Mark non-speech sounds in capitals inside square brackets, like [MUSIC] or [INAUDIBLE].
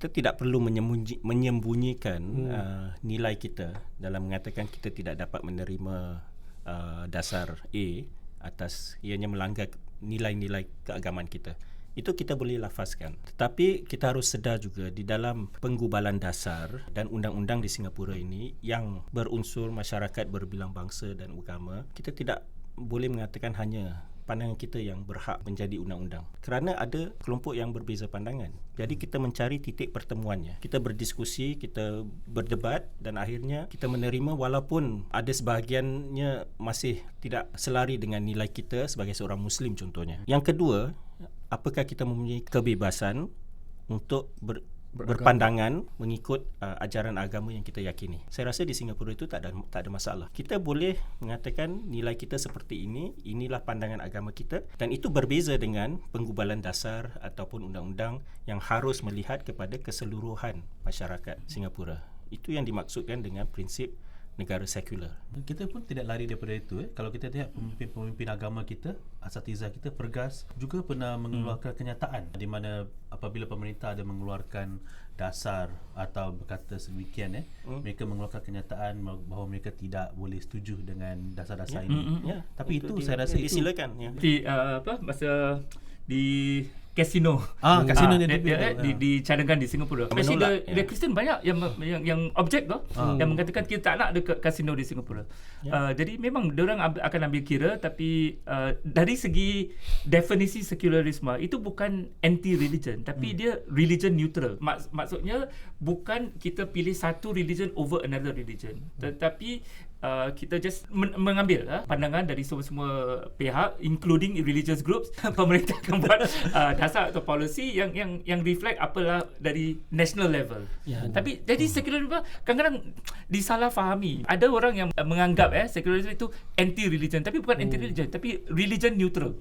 kita tidak perlu menyembunyi, menyembunyikan hmm. uh, nilai kita dalam mengatakan kita tidak dapat menerima uh, dasar A atas ianya melanggar nilai-nilai keagamaan kita. Itu kita boleh lafazkan. Tetapi kita harus sedar juga di dalam penggubalan dasar dan undang-undang di Singapura ini yang berunsur masyarakat berbilang bangsa dan agama, kita tidak boleh mengatakan hanya pandangan kita yang berhak menjadi undang-undang. Kerana ada kelompok yang berbeza pandangan. Jadi kita mencari titik pertemuannya. Kita berdiskusi, kita berdebat dan akhirnya kita menerima walaupun ada sebahagiannya masih tidak selari dengan nilai kita sebagai seorang muslim contohnya. Yang kedua, apakah kita mempunyai kebebasan untuk ber, berpandangan mengikut uh, ajaran agama yang kita yakini. Saya rasa di Singapura itu tak ada tak ada masalah. Kita boleh mengatakan nilai kita seperti ini, inilah pandangan agama kita dan itu berbeza dengan penggubalan dasar ataupun undang-undang yang harus melihat kepada keseluruhan masyarakat Singapura. Itu yang dimaksudkan dengan prinsip negara sekular. Kita pun tidak lari daripada itu. Eh. Kalau kita lihat pemimpin-pemimpin agama kita, asatiza kita, pergas juga pernah mengeluarkan hmm. kenyataan di mana apabila pemerintah ada mengeluarkan dasar atau berkata sedemikian eh hmm. mereka mengeluarkan kenyataan bahawa mereka tidak boleh setuju dengan dasar-dasar ya. ini. Hmm, ya. Tapi itu, itu saya rasa itu disilakan ya. Di uh, apa masa di kasino. Ah, kasino ah, dia, dia, dia, di dicadangkan di Singapura. Especially dia, yeah. Kristen banyak yang yang yang objek tu ah. yang mengatakan kita tak nak dekat kasino di Singapura. Yeah. Uh, jadi memang dia orang akan ambil kira tapi uh, dari segi definisi sekularisme itu bukan anti religion tapi hmm. dia religion neutral. Mak, maksudnya bukan kita pilih satu religion over another religion. Hmm. Tetapi Uh, kita just men- mengambil uh, pandangan dari semua-semua pihak including religious groups [LAUGHS] pemerintah akan buat uh, dasar atau policy yang yang yang reflect apalah dari national level. Ya, Tapi jadi hmm. secularism kadang-kadang disalah fahami. Ada orang yang menganggap eh secularism itu anti religion tapi bukan anti religion tapi religion neutral.